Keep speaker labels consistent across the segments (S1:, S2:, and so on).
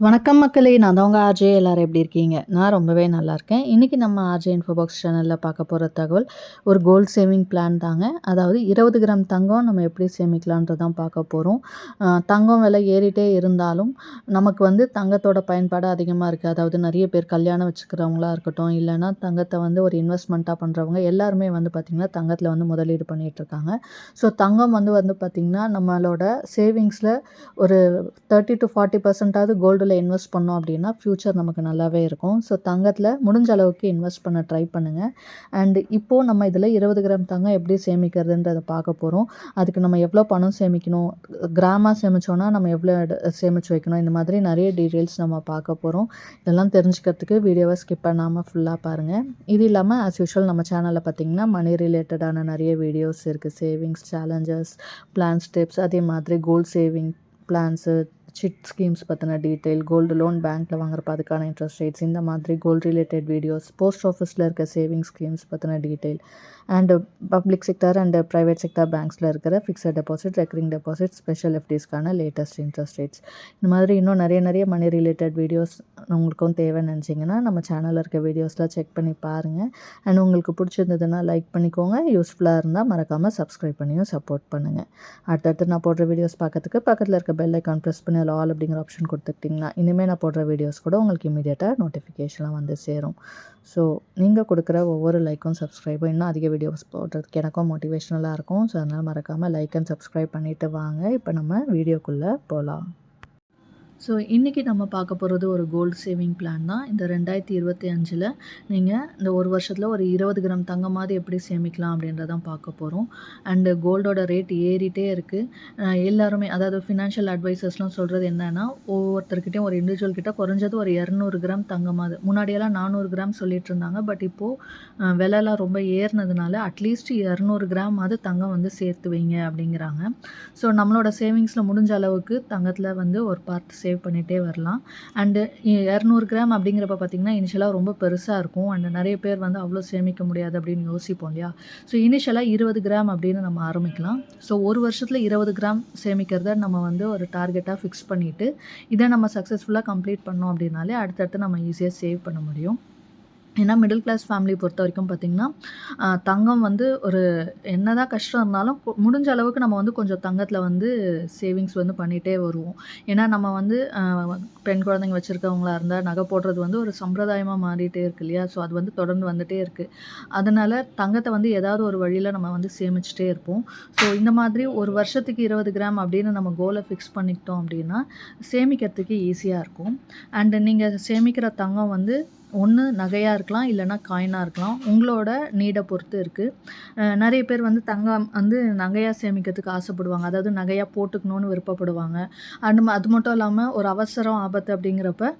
S1: வணக்கம் மக்களே நான் தான் உங்கள் ஆர்ஜே. எல்லோரும் எப்படி இருக்கீங்க? நான் ரொம்பவே நல்லா இருக்கேன். இன்றைக்கி நம்ம ஆர்ஜே இன்ஃபோபாக்ஸ் சேனலில் பார்க்க போகிற தகவல் ஒரு கோல்டு சேவிங் பிளான் தாங்க. அதாவது இருபது கிராம் தங்கம் நம்ம எப்படி சேமிக்கலான்றதான் பார்க்க போகிறோம் தங்கம் விலை ஏறிட்டே இருந்தாலும் நமக்கு வந்து தங்கத்தோட பயன்பாடு அதிகமாக இருக்குது அதாவது நிறைய பேர் கல்யாணம் வச்சுக்கிறவங்களா இருக்கட்டும் இல்லைன்னா தங்கத்தை வந்து ஒரு இன்வெஸ்ட்மெண்ட்டாக பண்ணுறவங்க எல்லாருமே வந்து பார்த்திங்கன்னா தங்கத்தில் வந்து முதலீடு பண்ணிகிட்ருக்காங்க ஸோ தங்கம் வந்து வந்து பார்த்திங்கன்னா நம்மளோட சேவிங்ஸில் ஒரு தேர்ட்டி டு ஃபார்ட்டி பர்சன்டாவது கோல்டு கோல்டில் இன்வெஸ்ட் பண்ணோம் அப்படின்னா ஃப்யூச்சர் நமக்கு நல்லாவே இருக்கும். ஸோ தங்கத்தில் முடிஞ்ச அளவுக்கு இன்வெஸ்ட் பண்ண ட்ரை பண்ணுங்கள் அண்டு இப்போது நம்ம இதில் இருபது கிராம் தங்கம் எப்படி சேமிக்கிறதுன்றதை பார்க்க போகிறோம் அதுக்கு நம்ம எவ்வளோ பணம் சேமிக்கணும்? கிராமாக சேமித்தோன்னா நம்ம எவ்வளோ சேமித்து வைக்கணும்? இந்த மாதிரி நிறைய டீட்டெயில்ஸ் நம்ம பார்க்க போகிறோம் இதெல்லாம் தெரிஞ்சுக்கிறதுக்கு வீடியோவை ஸ்கிப் பண்ணாமல் ஃபுல்லாக பாருங்கள் இது இல்லாமல் ஆஸ் யூஷுவல் நம்ம சேனலில் பார்த்திங்கன்னா மணி ரிலேட்டடான நிறைய வீடியோஸ் இருக்குது சேவிங்ஸ் சேலஞ்சஸ் பிளான் ஸ்டெப்ஸ் அதே மாதிரி gold saving plans chit schemes பற்றின டீட்டெயில் கோல்டு லோன் பேங்க்கில் வாங்குறப்ப அதுக்கான இன்ட்ரெஸ்ட் ரேட்ஸ் இந்த மாதிரி கோல்டு ரிலேட்டட் வீடியோஸ் போஸ்ட் ஆஃபீஸில் இருக்க சேவிங்ஸ் ஸ்கீம்ஸ் பற்றின detail and public sector and private sector பேங்க்ஸில் இருக்கிற fixed deposit recurring deposit special எஃப்டிஸ்க்கான latest interest rates இந்த மாதிரி இன்னும் நிறைய நிறைய மணி ரிலேட்டட் வீடியோஸ் உங்களுக்கும் தேவைன்னு நினச்சிங்கன்னா நம்ம சேனலில் இருக்க வீடியோஸ்லாம் செக் பண்ணி பாருங்கள் அண்ட் உங்களுக்கு பிடிச்சிருந்ததுன்னா லைக் பண்ணிக்கோங்க. யூஸ்ஃபுல்லாக இருந்தால் மறக்காமல் சப்ஸ்கிரைப் பண்ணியும் சப்போர்ட் பண்ணுங்கள் அடுத்தடுத்து நான் போடுற வீடியோஸ் பார்க்கறதுக்கு பக்கத்தில் இருக்க பெல் ஐக்கான் ப்ரெஸ் பண்ணி சேனல் ஆல் அப்படிங்கிற ஆப்ஷன் கொடுத்துக்கிட்டிங்கன்னா இனிமேல் நான் போடுற வீடியோஸ் கூட உங்களுக்கு இமீடியட்டாக நோட்டிஃபிகேஷன்லாம் வந்து சேரும். ஸோ நீங்கள் கொடுக்குற ஒவ்வொரு லைக்கும் சப்ஸ்கிரைபும் இன்னும் அதிக வீடியோஸ் போடுறதுக்கு எனக்கும் மோட்டிவேஷனலாக இருக்கும். ஸோ அதனால் மறக்காமல் லைக் அண்ட் சப்ஸ்கிரைப் பண்ணிவிட்டு வாங்க. இப்போ நம்ம வீடியோக்குள்ளே போகலாம் ஸோ இன்றைக்கி நம்ம பார்க்க போகிறது ஒரு கோல்டு சேவிங் பிளான் தான். இந்த ரெண்டாயிரத்தி இருபத்தி அஞ்சில் நீங்கள் இந்த ஒரு வருஷத்தில் ஒரு இருபது கிராம் தங்கமாவது எப்படி சேமிக்கலாம் அப்படின்றதான் பார்க்க போகிறோம் அண்டு கோல்டோட ரேட் ஏறிட்டே இருக்குது எல்லாருமே அதாவது ஃபினான்ஷியல் அட்வைசர்ஸ்லாம் சொல்கிறது என்னென்னா ஒவ்வொருத்தர்கிட்டையும் ஒரு இண்டிவிஜுவல் கிட்ட குறைஞ்சது ஒரு இரநூறு கிராம் தங்கமாது முன்னாடியெல்லாம் நானூறு கிராம் சொல்லிட்டு இருந்தாங்க. பட் இப்போது விலைலாம் ரொம்ப ஏறினதுனால அட்லீஸ்ட் இரநூறு கிராம் அது தங்கம் வந்து சேர்த்து வைங்க அப்படிங்கிறாங்க. ஸோ நம்மளோட சேவிங்ஸில் முடிஞ்ச அளவுக்கு தங்கத்தில் வந்து ஒரு பார்ட் சேவ் சேவ் பண்ணிகிட்டே வரலாம். அண்டு இரநூறு கிராம் அப்படிங்கிறப்ப பார்த்திங்கன்னா இனிஷியலாக ரொம்ப பெருசாக இருக்கும். அண்ட் நிறைய பேர் வந்து அவ்வளோ சேமிக்க முடியாது அப்படின்னு யோசிப்போம் இல்லையா? ஸோ இனிஷியலாக இருபது கிராம் அப்படின்னு நம்ம ஆரம்பிக்கலாம். ஸோ ஒரு வருஷத்தில் இருபது கிராம் சேமிக்கிறத நம்ம வந்து ஒரு டார்கெட்டாக ஃபிக்ஸ் பண்ணிவிட்டு இதை நம்ம சக்ஸஸ்ஃபுல்லாக கம்ப்ளீட் பண்ணோம் அப்படின்னாலே அடுத்தடுத்து நம்ம ஈஸியாக சேவ் பண்ண முடியும். ஏன்னா மிடில் கிளாஸ் ஃபேமிலி பொறுத்த வரைக்கும் பார்த்திங்கன்னா தங்கம் வந்து ஒரு என்ன தான் கஷ்டம் இருந்தாலும் முடிஞ்ச அளவுக்கு நம்ம வந்து கொஞ்சம் தங்கத்தில் வந்து சேவிங்ஸ் வந்து பண்ணிகிட்டே வருவோம். ஏன்னா நம்ம வந்து பெண் குழந்தைங்க வச்சுருக்கவங்களா இருந்தால் நகை போடுறது வந்து ஒரு சம்பிரதாயமாக மாறிட்டே இருக்கு இல்லையா? ஸோ அது வந்து தொடர்ந்து வந்துகிட்டே இருக்குது அதனால் தங்கத்தை வந்து ஏதாவது ஒரு வழியில் நம்ம வந்து சேமிச்சிட்டே இருப்போம். ஸோ இந்த மாதிரி ஒரு வருஷத்துக்கு இருபது கிராம் அப்படின்னு நம்ம கோலை ஃபிக்ஸ் பண்ணிக்கிட்டோம் அப்படின்னா சேமிக்கிறதுக்கு ஈஸியாக இருக்கும். அண்டு நீங்கள் சேமிக்கிற தங்கம் வந்து ஒன்று நகையாக இருக்கலாம் இல்லைனா காயினாக இருக்கலாம். உங்களோட நீடை பொறுத்து இருக்குது நிறைய பேர் வந்து தங்கம் வந்து நகையாக சேமிக்கிறதுக்கு ஆசைப்படுவாங்க. அதாவது நகையாக போட்டுக்கணும்னு விருப்பப்படுவாங்க. அண்ட் அது மட்டும் இல்லாமல் ஒரு அவசரம் ஆபத்து அப்படிங்கிறப்ப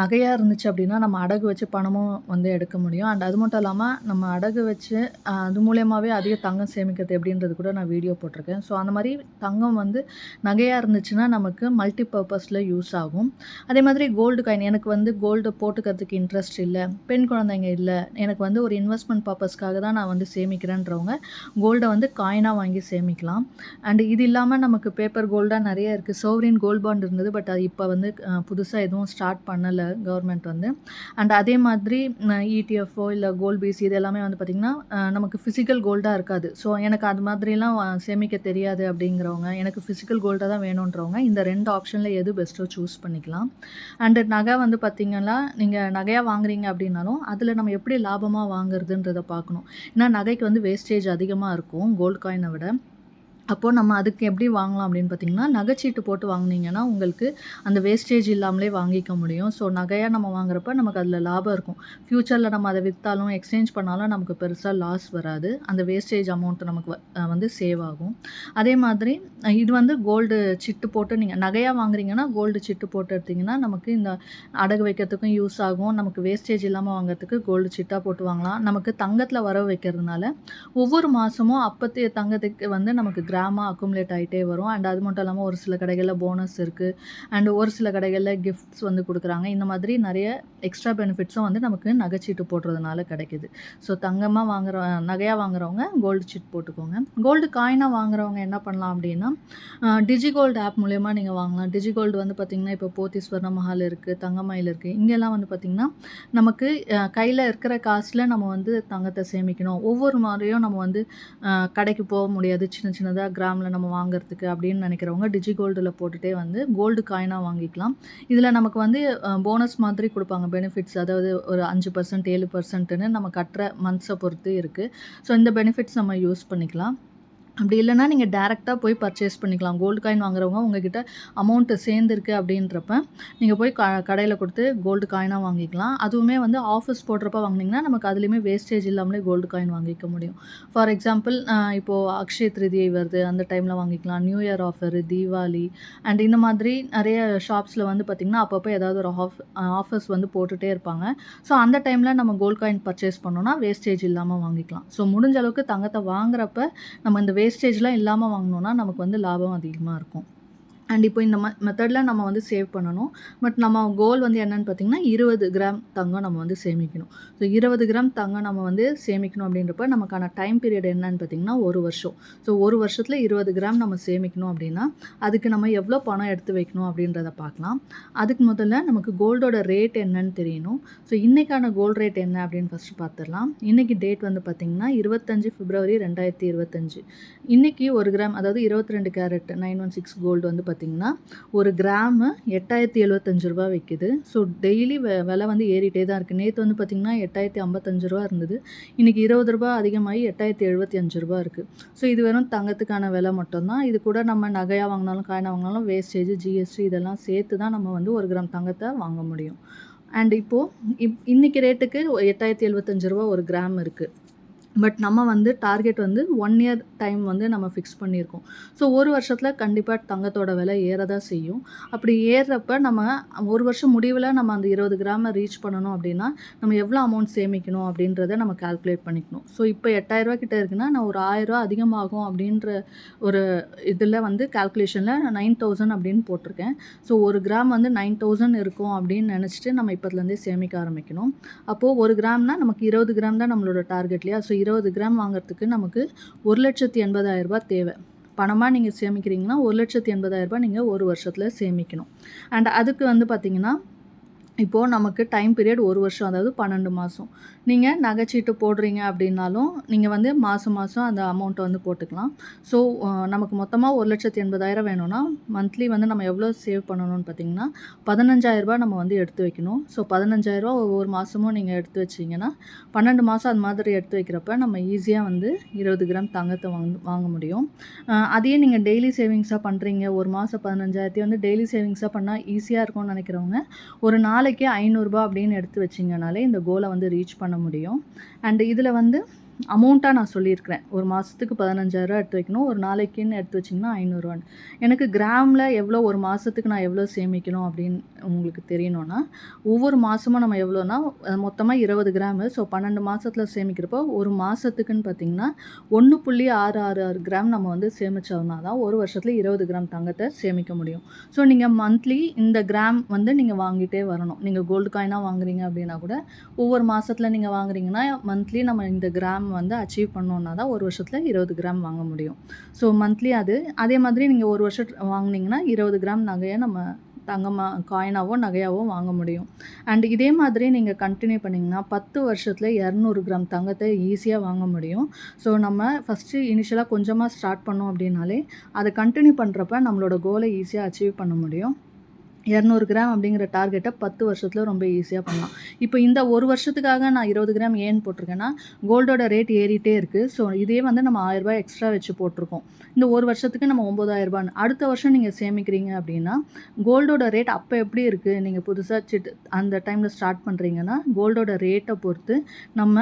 S1: நகையாக இருந்துச்சு அப்படின்னா நம்ம அடகு வச்சு பணமும் வந்து எடுக்க முடியும். அண்ட் அது மட்டும் இல்லாமல் நம்ம அடகு வச்சு அது மூலியமாகவே அதிக தங்கம் சேமிக்கிறது எப்படின்றது கூட நான் வீடியோ போட்டிருக்கேன். ஸோ அந்த மாதிரி தங்கம் வந்து நகையாக இருந்துச்சுன்னா நமக்கு மல்டி பர்பஸில் யூஸ் ஆகும். அதே மாதிரி கோல்டு காயின் எனக்கு வந்து கோல்டு போட்டுக்கிறதுக்கு இன்ட்ரெஸ்ட் இல்லை பெண் குழந்தைங்க இல்லை எனக்கு வந்து ஒரு இன்வெஸ்ட்மெண்ட் பர்பஸ்க்காக தான் நான் வந்து சேமிக்கிறேன்றவங்க கோல்டை வந்து காயினாக வாங்கி சேமிக்கலாம். அண்டு இது இல்லாமல் நமக்கு பேப்பர் கோல்டாக நிறைய இருக்குது சோவரின் கோல்ட் பாண்ட் இருந்தது பட் அது இப்போ வந்து புதுசாக எதுவும் ஸ்டார்ட் பண்ணலை கவர்மெண்ட் வந்து. அண்ட் அதே மாதிரி இடிஎஃப்ஓ இல்லை கோல்ட் பிசி இது எல்லாமே வந்து பார்த்திங்கன்னா நமக்கு ஃபிசிக்கல் கோல்டாக இருக்காது. ஸோ எனக்கு அது மாதிரிலாம் சேமிக்க தெரியாது அப்படிங்கிறவங்க எனக்கு ஃபிசிக்கல் கோல்டாக தான் வேணுன்றவங்க இந்த ரெண்டு ஆப்ஷனில் எது பெஸ்ட்டோ சூஸ் பண்ணிக்கலாம். அண்டு நகை வந்து பார்த்திங்கன்னா நீங்கள் நகையாக வாங்க வாங்குறீங்க அப்படின்னாலும் அதில் நம்ம எப்படி லாபமாக வாங்குறதுன்றதை பார்க்கணும். ஏன்னா நகைக்கு வந்து வேஸ்டேஜ் அதிகமாக இருக்கும் கோல்டு காயினை விட. அப்போது நம்ம அதுக்கு எப்படி வாங்கலாம் அப்படின்னு பார்த்தீங்கன்னா நகைச்சீட்டு போட்டு வாங்கினீங்கன்னா உங்களுக்கு அந்த வேஸ்டேஜ் இல்லாமலே வாங்கிக்க முடியும். ஸோ நகையாக நம்ம வாங்குறப்ப நமக்கு அதில் லாபம் இருக்கும். ஃப்யூச்சரில் நம்ம அதை விற்றாலும் எக்ஸ்சேஞ்ச் பண்ணாலும் நமக்கு பெருசாக லாஸ் வராது. அந்த வேஸ்டேஜ் அமௌண்ட் நமக்கு வந்து சேவ் ஆகும். அதே மாதிரி இது வந்து கோல்டு சிட்டு போட்டு நீங்கள் நகையாக வாங்குறீங்கன்னா கோல்டு சிட்டு போட்டு எடுத்திங்கன்னா நமக்கு இந்த அடகு வைக்கிறதுக்கும் யூஸ் ஆகும். நமக்கு வேஸ்டேஜ் இல்லாமல் வாங்குறதுக்கு கோல்டு சிட்டாக போட்டு வாங்கலாம். நமக்கு தங்கத்தில் வர வைக்கிறதுனால ஒவ்வொரு மாதமும் அப்போத்தைய தங்கத்துக்கு வந்து நமக்கு கிராமாக அக்குமுலேட் ஆகிட்டே வரும். அண்ட் அது மட்டும் இல்லாமல் ஒரு சில கடைகளில் போனஸ் இருக்குது அண்ட் ஒரு சில கடைகளில் கிஃப்ட்ஸ் வந்து கொடுக்குறாங்க. இந்த மாதிரி நிறைய எக்ஸ்ட்ரா பெனிஃபிட்ஸும் வந்து நமக்கு நகைச்சீட்டு போடுறதுனால கிடைக்குது. ஸோ தங்கமாக வாங்குற நகையாக வாங்குறவங்க கோல்டு சீட் போட்டுக்கோங்க. கோல்டு காயினாக வாங்குறவங்க என்ன பண்ணலாம் அப்படின்னா டிஜி கோல்டு ஆப் மூலயமா நீங்கள் வாங்கலாம். டிஜி கோல்டு வந்து பார்த்திங்கன்னா இப்போ போத்தி ஸ்வர்ண மஹால் இருக்குது தங்கமயில் இருக்குது இங்கெல்லாம் வந்து பார்த்திங்கன்னா நமக்கு கையில் இருக்கிற காசில் நம்ம வந்து தங்கத்தை சேமிக்கணும். ஒவ்வொரு மாதிரியும் நம்ம வந்து கடைக்கு போக முடியாது. சின்ன சின்னதாக கிராமில் நம்ம வாங்குறதுக்கு அப்படின்னு நினைக்கிறவங்க டிஜி கோல்டில் போட்டுகிட்டே வந்து கோல்டு காயினாக வாங்கிக்கலாம். இதில் நமக்கு வந்து போனஸ் மாதிரி கொடுப்பாங்க பெனிஃபிட்ஸ். அதாவது ஒரு அஞ்சு பர்சன்ட் ஏழு பர்சன்ட்னு நம்ம கட்டுற மந்த்ஸை பொறுத்து இருக்குது ஸோ இந்த பெனிஃபிட்ஸ் நம்ம யூஸ் பண்ணிக்கலாம். அப்படி இல்லைன்னா நீங்கள் டேரெக்டாக போய் பர்ச்சேஸ் பண்ணிக்கலாம். கோல்டு காயின் வாங்குறவங்க உங்ககிட்ட அமௌண்ட்டு சேர்ந்துருக்கு அப்படின்றப்ப நீங்கள் போய் க கடையில் கொடுத்து கோல்டு காயினாக வாங்கிக்கலாம். அதுவுமே வந்து ஆஃபர்ஸ் போடுறப்ப வாங்கினீங்கன்னா நமக்கு அதுலேயுமே வேஸ்டேஜ் இல்லாமலே கோல்டு காயின் வாங்கிக்க முடியும். ஃபார் எக்ஸாம்பிள் இப்போது அக்ஷய திருதியை வருது. அந்த டைமில் வாங்கிக்கலாம். New year offer Deepavali and இந்த மாதிரி நிறைய ஷாப்ஸில் வந்து பார்த்திங்கன்னா அப்பப்போ ஏதாவது ஒரு ஆஃப் ஆஃபர்ஸ் வந்து போட்டுகிட்டே இருப்பாங்க. ஸோ அந்த டைமில் நம்ம கோல்டு காயின் பர்ச்சேஸ் பண்ணோன்னா வேஸ்டேஜ் இல்லாமல் வாங்கிக்கலாம். ஸோ முடிஞ்ச அளவுக்கு தங்கத்தை வாங்குறப்ப நம்ம இந்த வேஸ்ட் வேஸ்டேஜ்லாம் இல்லாமல் வாங்கினோன்னா நமக்கு வந்து லாபம் அதிகமாக இருக்கும். அண்ட் இப்போ இந்த ம மெத்தடில் நம்ம வந்து சேவ் பண்ணணும். பட் நம்ம கோல் வந்து என்னன்னு பார்த்தீங்கன்னா இருபது கிராம் தங்கம் நம்ம வந்து சேமிக்கணும். ஸோ இருபது கிராம் தங்கம் நம்ம வந்து சேமிக்கணும் அப்படின்றப்ப நமக்கான டைம் பீரியட் என்னன்னு பார்த்தீங்கன்னா ஒரு வருஷம். ஸோ ஒரு வருஷத்தில் இருபது கிராம் நம்ம சேமிக்கணும் அப்படின்னா அதுக்கு நம்ம எவ்வளோ பணம் எடுத்து வைக்கணும் அப்படின்றத பார்க்கலாம் அதுக்கு முதல்ல நமக்கு கோல்டோட ரேட் என்னன்னு தெரியணும். ஸோ இன்றைக்கான கோல்டு ரேட் என்ன அப்படின்னு ஃபஸ்ட்டு பார்த்துடலாம் இன்றைக்கி டேட் வந்து பார்த்திங்கன்னா இருபத்தஞ்சி பிப்ரவரி ரெண்டாயிரத்தி இருபத்தஞ்சி. இன்றைக்கி ஒரு கிராம் அதாவது இருபத்தி ரெண்டு carat nine one six gold வந்து பார்த்திங்கன்னா ஒரு கிராமு எட்டாயிரத்தி எழுபத்தஞ்சு ரூபா விற்கிது ஸோ டெய்லி வெ விலை வந்து ஏறிட்டே தான் இருக்குது நேற்று வந்து பார்த்திங்கன்னா எட்டாயிரத்தி ஐம்பத்தஞ்சு ரூபா இருந்தது. இன்றைக்கி இருபது ரூபா அதிகமாகி எட்டாயிரத்தி எழுபத்தி அஞ்சு ரூபா இருக்குது ஸோ இது வெறும் தங்கத்துக்கான விலை மட்டும்தான். இது கூட நம்ம நகையாக வாங்கினாலும் காயினாக வாங்கினாலும் வேஸ்டேஜ் ஜிஎஸ்டி இதெல்லாம் சேர்த்து தான் நம்ம வந்து ஒரு கிராம் தங்கத்தை வாங்க முடியும். அண்ட் இப்போது இப் இன்றைக்கி ரேட்டுக்கு எட்டாயிரத்தி எழுபத்தஞ்சு ரூபா ஒரு கிராம் இருக்குது பட் நம்ம வந்து டார்கெட் வந்து ஒன் இயர் டைம் வந்து நம்ம ஃபிக்ஸ் பண்ணியிருக்கோம். ஸோ ஒரு வருஷத்தில் கண்டிப்பாக தங்கத்தோட விலை ஏற தான் செய்யும். அப்படி ஏறுறப்ப நம்ம ஒரு வருஷம் முடிவில் நம்ம அந்த இருபது கிராமை ரீச் பண்ணணும் அப்படின்னா நம்ம எவ்வளோ அமௌண்ட் சேமிக்கணும் அப்படின்றத நம்ம கால்குலேட் பண்ணிக்கணும். ஸோ இப்போ எட்டாயிரரூவா கிட்ட இருக்குன்னா நான் ஒரு ஆயிரரூவா அதிகமாகும் அப்படின்ற ஒரு இதில் வந்து கால்குலேஷனில் நைன் தௌசண்ட் அப்படின்னு போட்டிருக்கேன். ஸோ ஒரு கிராம் வந்து நைன் தௌசண்ட் இருக்கும் அப்படின்னு நினச்சிட்டு நம்ம இப்போதுலேருந்தே சேமிக்க ஆரம்பிக்கணும். அப்போது ஒரு கிராம்னால் நமக்கு இருபது கிராம் தான் நம்மளோட டார்கெட் இல்லையா? ஸோ இருபது கிராம் வாங்குறதுக்கு நமக்கு ஒரு லட்சத்தி எண்பதாயிரம் ரூபாய் தேவை. பணமாக நீங்கள் சேமிக்கிறீங்கன்னா ஒரு லட்சத்தி எண்பதாயிரரூபா நீங்கள் ஒரு வருஷத்தில் சேமிக்கணும். அண்ட் அதுக்கு வந்து பார்த்திங்கன்னா இப்போது நமக்கு டைம் பீரியட் ஒரு வருஷம் அதாவது பன்னெண்டு மாதம் நீங்கள் நகைச்சீட்டு போடுறீங்க அப்படின்னாலும் நீங்கள் வந்து மாதம் மாதம் அந்த அமௌண்ட்டை வந்து போட்டுக்கலாம். ஸோ நமக்கு மொத்தமாக ஒரு லட்சத்தி எண்பதாயிரம் வேணும்னா மந்த்லி வந்து நம்ம எவ்வளோ சேவ் பண்ணணும்னு பார்த்தீங்கன்னா பதினஞ்சாயிரரூபா நம்ம வந்து எடுத்து வைக்கணும். ஸோ பதினஞ்சாயிரரூபா ஒவ்வொரு மாதமும் நீங்கள் எடுத்து வச்சிங்கன்னா பன்னெண்டு மாதம் அது மாதிரி எடுத்து வைக்கிறப்ப நம்ம ஈஸியாக வந்து இருபது கிராம் தங்கத்தை வாங்க வாங்க முடியும். அதையே நீங்கள் டெய்லி சேவிங்ஸாக பண்ணுறீங்க ஒரு மாதம் பதினஞ்சாயிரத்தையும் வந்து டெய்லி சேவிங்ஸாக பண்ணால் ஈஸியாக இருக்கும்னு நினைக்கிறவங்க ஒரு நாலு நாளைக்கு ஐநூறுரூபா அப்படின்னு எடுத்து வச்சிங்கனாலே இந்த கோலை வந்து ரீச் பண்ண முடியும். அண்ட் இதில் வந்து அமௌண்ட்டாக நான் சொல்லியிருக்கிறேன். ஒரு மாதத்துக்கு பதினஞ்சாயிரரூவா எடுத்து வைக்கணும். ஒரு நாளைக்குன்னு எடுத்து வச்சிங்கன்னா ஐநூறுரூவான்னு எனக்கு கிராமில் எவ்வளோ ஒரு மாதத்துக்கு நான் எவ்வளோ சேமிக்கணும் அப்படின்னு உங்களுக்கு தெரியணும்னா ஒவ்வொரு மாதமும் நம்ம எவ்வளோனா மொத்தமாக இருபது கிராமு. ஸோ பன்னெண்டு மாதத்தில் சேமிக்கிறப்போ ஒரு மாதத்துக்குன்னு பார்த்தீங்கன்னா ஒன்று புள்ளி ஆறு ஆறு ஆறு கிராம் நம்ம வந்து சேமித்தோம்னா தான் ஒரு வருஷத்தில் இருபது கிராம் தங்கத்தை சேமிக்க முடியும். ஸோ நீங்கள் மந்த்லி இந்த கிராம் வந்து நீங்கள் வாங்கிட்டே வரணும். நீங்கள் கோல்டு காயினாக வாங்குறீங்க அப்படின்னா கூட ஒவ்வொரு மாதத்தில் நீங்கள் வாங்குறீங்கன்னா மந்த்லி நம்ம இந்த கிராம் வந்து அச்சீவ் பண்ணோன்னா தான் ஒரு வருஷத்தில் இருபது கிராம் வாங்க முடியும். ஸோ மந்த்லி அது. அதே மாதிரி நீங்கள் ஒரு வருஷம் வாங்குனீங்கன்னா இருபது கிராம் நகையை நம்ம தங்கமாக காயினாவோ நகையாவோ வாங்க முடியும். அண்ட் இதே மாதிரி நீங்கள் கண்டினியூ பண்ணிங்கன்னா பத்து வருஷத்தில் இரநூறு கிராம் தங்கத்தை ஈஸியாக வாங்க முடியும். ஸோ நம்ம ஃபஸ்ட்டு இனிஷியலாக கொஞ்சமாக ஸ்டார்ட் பண்ணோம் அப்படின்னாலே அதை கண்டினியூ பண்ணுறப்ப நம்மளோட கோலை ஈஸியாக அச்சீவ் பண்ண முடியும். இரநூறு கிராம் அப்படிங்கிற டார்கெட்டை பத்து வருஷத்தில் ரொம்ப ஈஸியாக பண்ணலாம். இப்போ இந்த ஒரு வருஷத்துக்காக நான் இருபது கிராம் ஏன் போட்டிருக்கேன்னா கோல்டோட ரேட் ஏறிட்டே இருக்குது ஸோ இதே வந்து நம்ம ஆயிரரூபா எக்ஸ்ட்ரா வச்சு போட்டிருக்கோம். இந்த ஒரு வருஷத்துக்கு நம்ம ஒம்பதாயிரரூபான்னு அடுத்த வருஷம் நீங்கள் சேமிக்கிறீங்க அப்படின்னா கோல்டோட ரேட் அப்போ எப்படி இருக்குது நீங்கள் புதுசாக சிட் அந்த டைமில் ஸ்டார்ட் பண்ணுறீங்கன்னா கோல்டோட ரேட்டை பொறுத்து நம்ம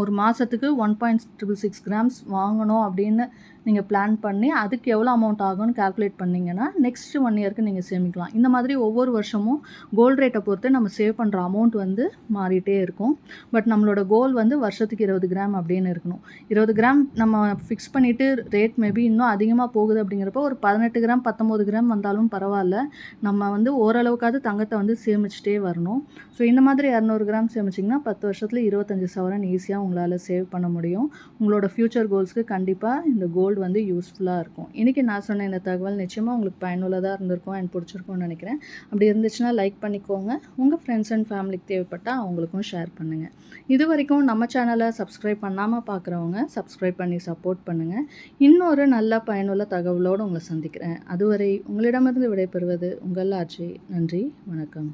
S1: ஒரு மாதத்துக்கு one point triple six grams வாங்கணும் அப்படின்னு நீங்கள் பிளான் பண்ணி அதுக்கு எவ்வளோ அமௌண்ட் ஆகும்னு கால்குலேட் பண்ணிங்கன்னா நெக்ஸ்ட் ஒன் இயருக்கு நீங்கள் சேமிக்கலாம். இந்த மாதிரி ஒவ்வொரு வருஷமும் கோல்டு ரேட்டை பொறுத்து நம்ம சேவ் பண்ணுற அமௌண்ட் வந்து மாறிட்டே இருக்கும். பட் நம்மளோட கோல் வந்து வருஷத்துக்கு இருபது கிராம் அப்படின்னு இருக்கணும். இருபது கிராம் நம்ம ஃபிக்ஸ் பண்ணிவிட்டு ரேட் மேபி இன்னும் அதிகமாக போகுது அப்படிங்கிறப்போ ஒரு பதினெட்டு கிராம் பத்தொம்போது கிராம் வந்தாலும் பரவாயில்ல. நம்ம வந்து ஓரளவுக்காவது தங்கத்தை வந்து சேமிச்சிட்டே வரணும். ஸோ இந்த மாதிரி இரநூறு கிராம் சேமிச்சிங்கன்னா பத்து வருஷத்தில் இருபத்தஞ்சி சவரன் ஈஸியாக உங்களால் சேவ் பண்ண முடியும். உங்களோட ஃப்யூச்சர் கோல்ஸ்க்கு கண்டிப்பாக இந்த கோல்டு வந்து யூஸ்ஃபுல்லாக இருக்கும். இன்றைக்கி நான் சொன்ன இந்த தகவல் நிச்சயமாக உங்களுக்கு பயனுள்ளதாக இருந்திருக்கும் அண்ட் பிடிச்சிருக்கும்னு நினைக்கிறேன். அப்படி இருந்துச்சுன்னா லைக் பண்ணிக்கோங்க. உங்கள் ஃப்ரெண்ட்ஸ் அண்ட் ஃபேமிலிக்கு தேவைப்பட்டால் அவங்களுக்கும் ஷேர் பண்ணுங்கள் இது வரைக்கும் நம்ம சேனலை சப்ஸ்கிரைப் பண்ணாமல் பார்க்குறவங்க சப்ஸ்கிரைப் பண்ணி சப்போர்ட் பண்ணுங்கள் இன்னொரு நல்ல பயனுள்ள தகவலோடு உங்களை சந்திக்கிறேன். அதுவரை உங்களிடமிருந்து விடைபெறுவது உங்கள் ஆட்சி நன்றி வணக்கம்.